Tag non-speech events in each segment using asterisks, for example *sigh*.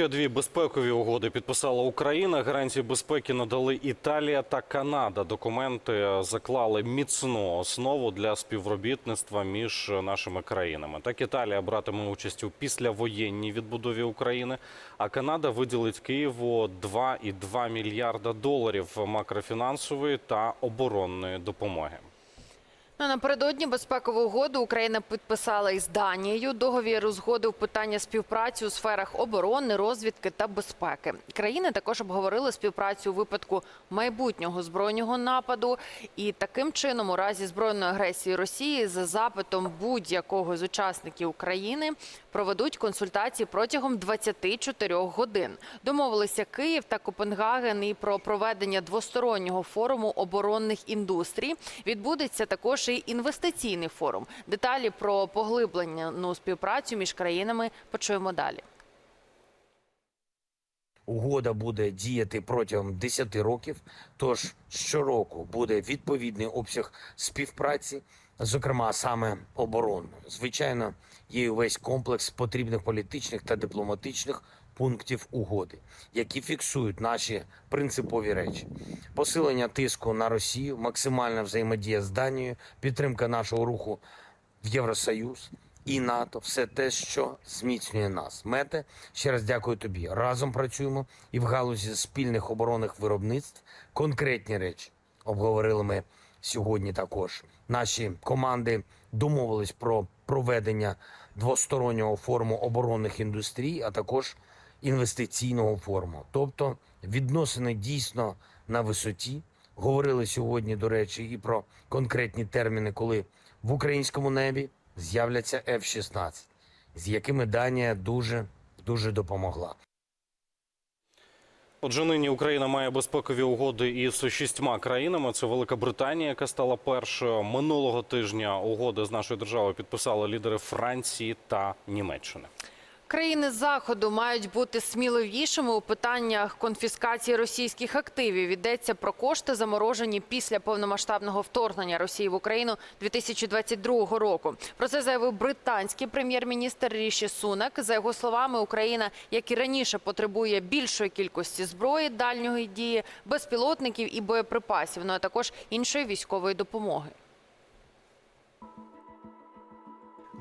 Ще дві безпекові угоди підписала Україна. Гарантії безпеки надали Італія та Канада. Документи заклали міцну основу для співробітництва між нашими країнами. Так Італія братиме участь у післявоєнній відбудові України, а Канада виділить Києву 2,2 мільярда доларів макрофінансової та оборонної допомоги. Ну, напередодні безпекову угоду Україна підписала із Данією. Договір узгодив питання співпраці у сферах оборони, розвідки та безпеки. Країни також обговорили співпрацю у випадку майбутнього збройного нападу. І таким чином, у разі збройної агресії Росії, за запитом будь-якого з учасників України проведуть консультації протягом 24 годин. Домовилися Київ та Копенгаген і про проведення двостороннього форуму оборонних індустрій. Відбудеться також і інвестиційний форум. Деталі про поглиблену співпрацю між країнами почуємо далі. Угода буде діяти протягом 10 років. Тож щороку буде відповідний обсяг співпраці, зокрема саме оборонної. Звичайно, є і весь комплекс потрібних політичних та дипломатичних пунктів угоди, які фіксують наші принципові речі: посилення тиску на Росію, максимальна взаємодія з Данією, підтримка нашого руху в Євросоюз і НАТО, все те, що зміцнює нас. Мете, ще раз дякую тобі. Разом працюємо і в галузі спільних оборонних виробництв конкретні речі обговорили ми сьогодні. Також наші команди домовились про проведення двостороннього форуму оборонних індустрій, а також інвестиційного форуму. Тобто відносини дійсно на висоті. Говорили сьогодні, до речі, і про конкретні терміни, коли в українському небі з'являться F-16, з якими Данія дуже дуже допомогла. Отже, нині Україна має безпекові угоди із шістьма країнами. Це Велика Британія, яка стала першою. Минулого тижня угоди з нашою державою підписали лідери Франції та Німеччини. Країни заходу мають бути сміливішими у питаннях конфіскації російських активів. Йдеться про кошти, заморожені після повномасштабного вторгнення Росії в Україну 2022 року. Про це заявив британський прем'єр-міністр Ріші Сунак. За його словами, Україна, як і раніше, потребує більшої кількості зброї дальньої дії, безпілотників і боєприпасів, ну а також іншої військової допомоги.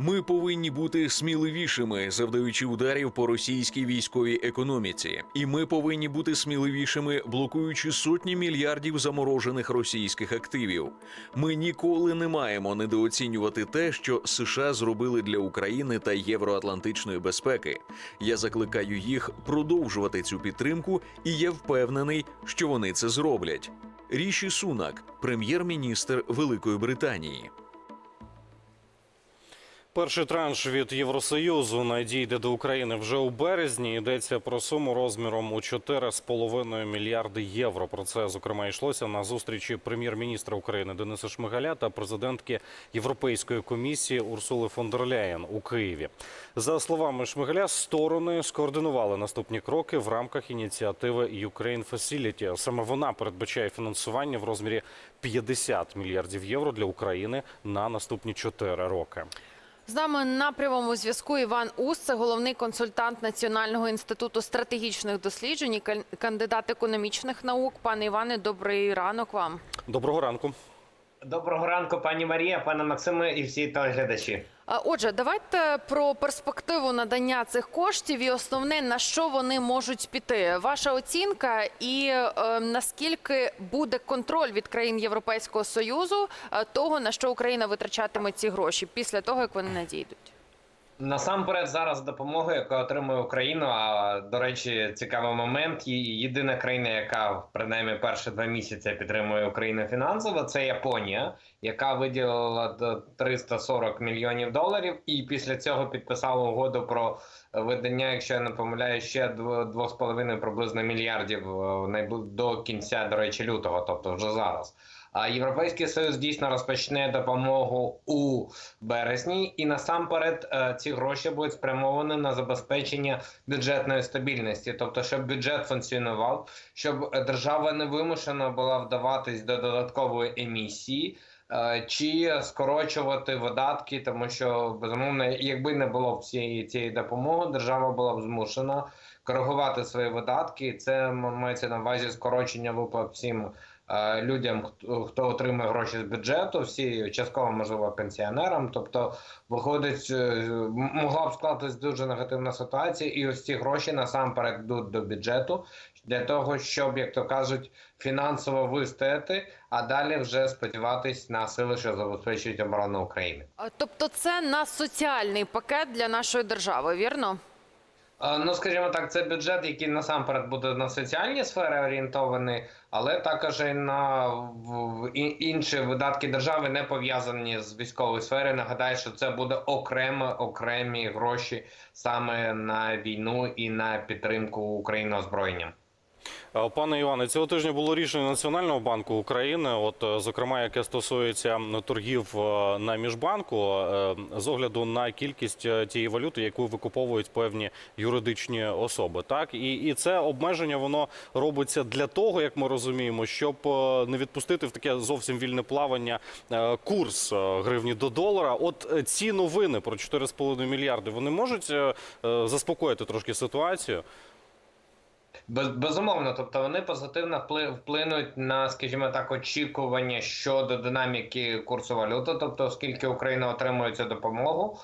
Ми повинні бути сміливішими, завдаючи ударів по російській військовій економіці, і ми повинні бути сміливішими, блокуючи сотні мільярдів заморожених російських активів. Ми ніколи не маємо недооцінювати те, що США зробили для України та євроатлантичної безпеки. Я закликаю їх продовжувати цю підтримку, і я впевнений, що вони це зроблять. Ріші Сунак, прем'єр-міністр Великої Британії. Перший транш від Євросоюзу надійде до України вже у березні. Йдеться про суму розміром у 4,5 мільярди євро. Про це зокрема йшлося на зустрічі прем'єр-міністра України Дениса Шмигаля та президентки Європейської комісії Урсули фон дер Ляєн у Києві. За словами Шмигаля, сторони скоординували наступні кроки в рамках ініціативи Ukraine Facility. Саме вона передбачає фінансування в розмірі 50 мільярдів євро для України на наступні 4 роки. З нами на прямому зв'язку Іван Ус, це головний консультант Національного інституту стратегічних досліджень, і кандидат економічних наук. Пане Іване, добрий ранок вам. Доброго ранку. Доброго ранку, пані Марія, пане Максиме і всі телеглядачі. Отже, давайте про перспективу надання цих коштів і основне на що вони можуть піти. Ваша оцінка і е, наскільки буде контроль від країн Європейського союзу е, того на що Україна витрачатиме ці гроші після того, як вони надійдуть. Насамперед, зараз допомогу, яку отримує Україна. А до речі, цікавий момент. Єдина країна, яка принаймні перші два місяці підтримує Україну фінансово, це Японія, яка виділила до 340 мільйонів доларів, і після цього підписала угоду про видання, якщо я не помиляю, ще 2,5 приблизно мільярдів е, до кінця, до речі, лютого, тобто вже зараз. А Європейський Союз дійсно розпочне допомогу у березні, і насамперед е, ці гроші будуть спрямовані на забезпечення бюджетної стабільності, тобто, щоб бюджет функціонував, щоб держава не вимушена була вдаватись до додаткової емісії. е, чи скорочувати видатки, тому що безумовно, якби не було всієї цієї допомоги, держава була б змушена коригувати свої видатки. Це мається на увазі скорочення виплат всім людям, хто, отримує гроші з бюджету, всі частково можливо пенсіонерам. Тобто, виходить, е, могла б склатись дуже негативна ситуація, і ось ці гроші насамперед йдуть до бюджету для того, щоб, як то кажуть, фінансово вистояти, а далі вже сподіватись на сили, що забезпечують оборону України. Тобто, це на соціальний пакет для нашої держави, вірно? Е, Ну, скажімо так, це бюджет, який насамперед буде на соціальні сфери орієнтований, але також і на інші видатки держави не пов'язані з військовою сферою. Нагадаю, що це буде окремо окремі гроші саме на війну і на підтримку України озброєнням. Е, Пане Іване, цього тижня було рішення Національного банку України, от е, зокрема, яке стосується торгів е, на міжбанку, з огляду на кількість тієї валюти, яку викуповують певні юридичні особи. Так і, і це обмеження воно робиться для того, як ми розуміємо, щоб не відпустити в таке зовсім вільне плавання курс гривні до долара. От ці новини про 4,5 мільярди вони можуть заспокоїти трошки ситуацію. Без, безумовно, тобто вони позитивно впли- вплинуть на, скажімо так, очікування щодо динаміки курсу валюти, тобто оскільки Україна отримує цю допомогу,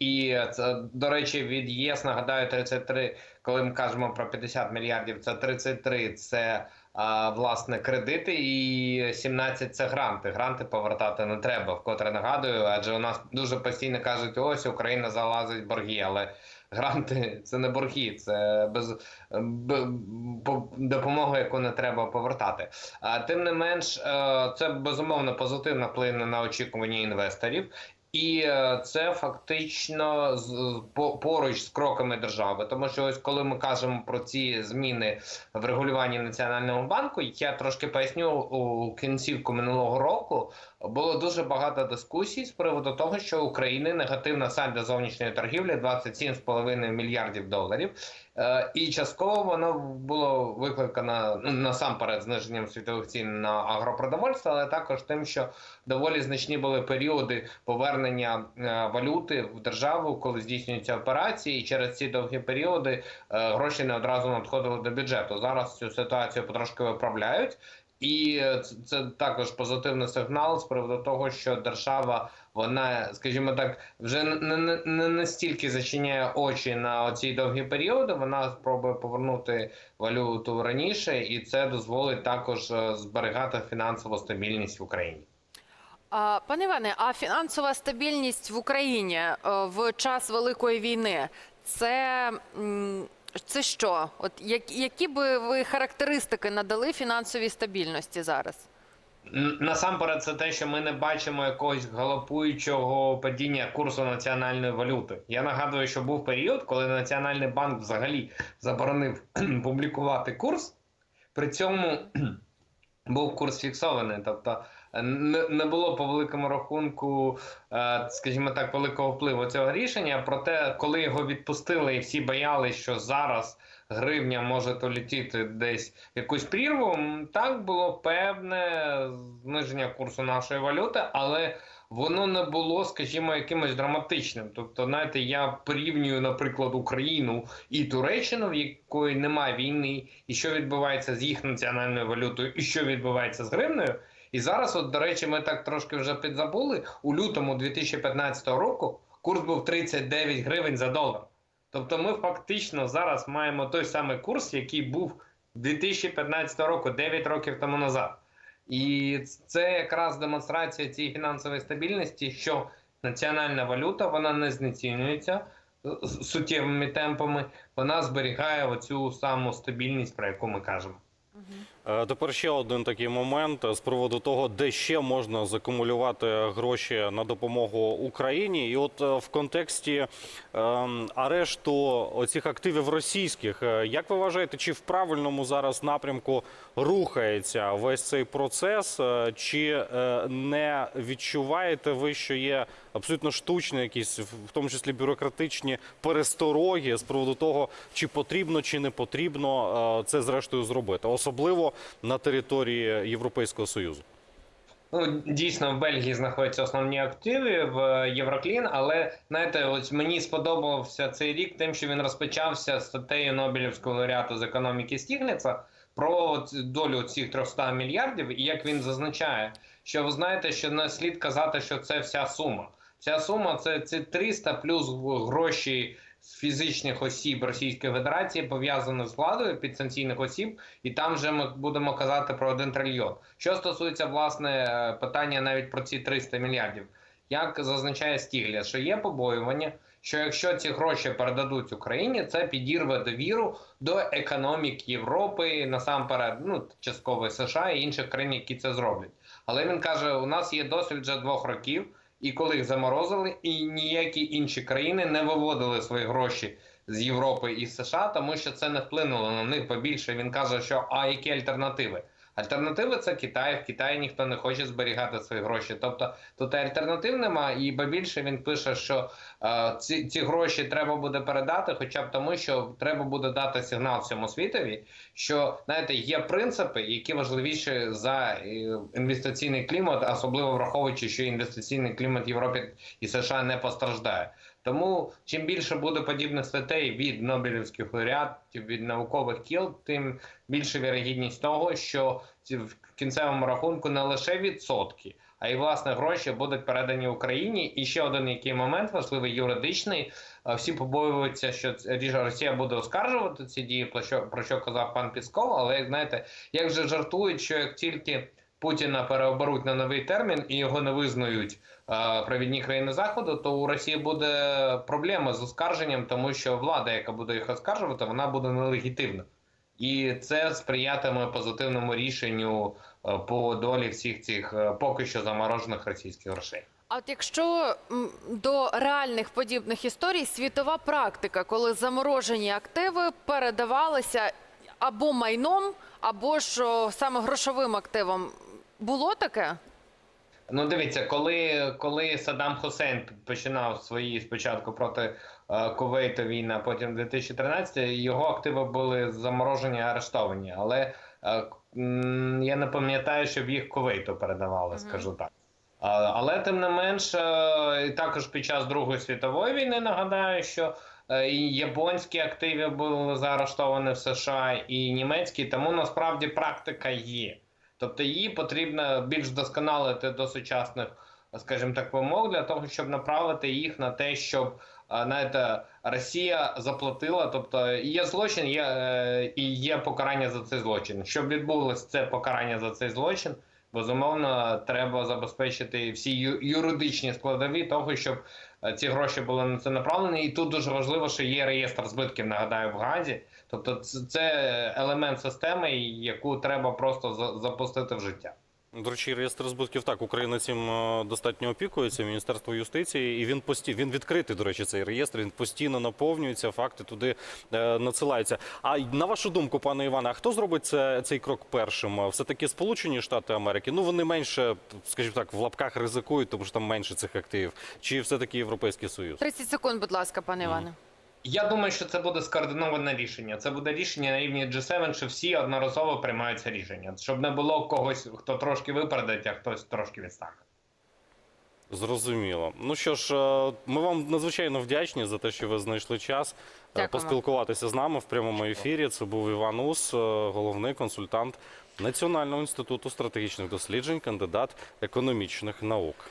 і, це, до речі, від ЄС нагадаю 33, коли ми кажемо про 50 мільярдів, це 33 – це власне кредити, і 17 – це гранти. Гранти повертати не треба. Вкотре нагадую, адже у нас дуже постійно кажуть, ось Україна залазить в борги, але гранти це не борги, це без допомоги, яку не треба повертати. А тим не менш, е, це безумовно позитивно вплине на очікування інвесторів. І е, це фактично поруч з кроками держави, тому що ось коли ми кажемо про ці зміни в регулюванні національного банку, я трошки поясню у кінцівку минулого року було дуже багато дискусій з приводу того, що України негативна сальдо зовнішньої торгівлі 27,5 мільярдів доларів. Е, І частково воно було викликано ну, насамперед зниженням світових цін на агропродовольство, але також тим, що доволі значні були періоди повернення е, валюти в державу, коли здійснюються операції, і через ці довгі періоди е, гроші не одразу надходили до бюджету. Зараз цю ситуацію потрошки виправляють. І це- також позитивний сигнал з приводу того, що держава, вона, скажімо так, вже не, не, настільки зачиняє очі на ці довгі періоди. Вона спробує повернути валюту раніше, і це дозволить також е, зберігати фінансову стабільність в Україні. Пане Іване, а фінансова стабільність в Україні е, в час великої війни це, це що? От як, які би ви характеристики надали фінансовій стабільності зараз? Насамперед, це те, що ми не бачимо якогось галопуючого падіння курсу національної валюти. Я нагадую, що був період, коли Національний банк взагалі заборонив *clears throat* публікувати курс. При цьому *clears throat* був курс фіксований. Тобто не, було по великому рахунку, е, скажімо так, великого впливу цього рішення. Проте, коли його відпустили, і всі боялися, що зараз гривня може улетіти десь в якусь прірву, так було певне зниження курсу нашої валюти, але воно не було, скажімо, якимось драматичним. Тобто, знаєте, я порівнюю, наприклад, Україну і Туреччину, в якої немає війни, і що відбувається з їх національною валютою, і що відбувається з гривнею. І зараз, от, до речі, ми так трошки вже підзабули. У лютому 2015 року курс був 39 гривень за долар. Тобто ми фактично зараз маємо той самий курс, який був 2015 року, 9 років тому назад. І це якраз демонстрація цієї фінансової стабільності, що національна валюта вона не знецінюється е, суттєвими темпами, вона зберігає оцю саму стабільність, про яку ми кажемо. Е, Тепер ще один такий момент е, з приводу того, де ще можна закумулювати гроші на допомогу Україні. І от е, в контексті ем, арешту оцих активів російських, як ви вважаєте, чи в правильному зараз напрямку рухається весь цей процес, чи не відчуваєте ви, що є абсолютно штучні якісь, в тому числі бюрократичні перестороги з приводу того, чи потрібно, чи не потрібно це зрештою зробити, особливо на території Європейського союзу? Ну, дійсно, в Бельгії знаходяться основні активи в Євроклін, але знаєте, ось мені сподобався цей рік тим, що він розпочався статтею Нобелівського лауреата з економіки Стігліца про долю цих 300 мільярдів, і як він зазначає, що ви знаєте, що не слід казати, що це вся сума. Ця сума це, це 300 плюс гроші фізичних осіб Російської Федерації пов'язаних з владою підсанкційних осіб, і там вже ми будемо казати про 1 трильйон. Що стосується власне е, питання навіть про ці 300 мільярдів, як зазначає Стігліс, що є побоювання, що якщо ці гроші передадуть Україні, це підірве довіру до економік Європи, насамперед, ну частково США і інших країн, які це зроблять. Але він каже: у нас є досвід вже двох років, і коли їх заморозили, і ніякі інші країни не виводили свої гроші з Європи і США, тому що це не вплинуло на них побільше. Він каже, що а які альтернативи? Альтернативи це Китай. В Китаї ніхто не хоче зберігати свої гроші. Тобто тут альтернатив нема, і більше він пише, що е, ці, ці гроші треба буде передати, хоча б тому, що треба буде дати сигнал всьому світові, що знаєте, є принципи, які важливіші за е, інвестиційний клімат, особливо враховуючи, що інвестиційний клімат в Європі і США не постраждає. Тому чим більше буде подібних статей від Нобелівських лауреатів, від наукових кіл, тим більше вірогідність того, що в кінцевому рахунку не лише відсотки, а й власне гроші будуть передані Україні. І ще один який момент важливий юридичний. Всі побоюються, що Росія буде оскаржувати ці дії, про що про що казав пан Пісков. Але знаєте, як вже жартують, що як тільки Путіна переоберуть на новий термін і його не визнають е, провідні країни заходу, то у Росії буде проблема з оскарженням, тому що влада, яка буде їх оскаржувати, вона буде нелегітимна. І це сприятиме позитивному рішенню е, по долі всіх цих е, поки що заморожених російських грошей. А от якщо до реальних подібних історій світова практика, коли заморожені активи передавалися або майном, або ж саме грошовим активом, було таке? Ну, дивіться, коли, коли Саддам Хусейн починав свої спочатку проти е, Кувейту війна, потім 2013, його активи були заморожені, арештовані. Але е, я не пам'ятаю, щоб їх Кувейту передавали, скажу так. А, Але тим не менш, е, також під час Другої світової війни нагадаю, що е, японські активи були заарештовані в США, і німецькі, тому насправді практика є. Тобто її потрібно більш вдосконалити до сучасних, скажімо так, вимог для того, щоб направити їх на те, щоб е, знаєте, Росія заплатила. Тобто є злочин, є е, і є покарання за цей злочин. Щоб відбулось це покарання за цей злочин, безумовно, треба забезпечити всі юридичні складові того, щоб е, ці гроші були на це направлені. І тут дуже важливо, що є реєстр збитків, нагадаю, в Газі. Тобто, це, елемент системи, яку треба просто за- запустити в життя. До речі, реєстр збитків так, Україна цим е, достатньо опікується, Міністерство юстиції, і він пості... він відкритий, до речі, цей реєстр. Він постійно наповнюється, факти туди е, надсилаються. А на вашу думку, пане Іване, а хто зробить це, цей крок першим? Все таки Сполучені Штати Америки? Ну вони менше, скажімо так, в лапках ризикують, тому що там менше цих активів. Чи все таки Європейський Союз? 30 секунд, будь ласка, пане Іване. Я думаю, що це буде скоординоване рішення. Це буде рішення на рівні G7, що всі одноразово приймають це рішення, щоб не було когось, хто трошки випередить, а хтось трошки відстане. Зрозуміло. Ну що ж, е, ми вам надзвичайно вдячні за те, що ви знайшли час е, Дякуємо. поспілкуватися з нами в прямому ефірі. Це був Іван Ус, е, головний консультант Національного інституту стратегічних досліджень, кандидат економічних наук.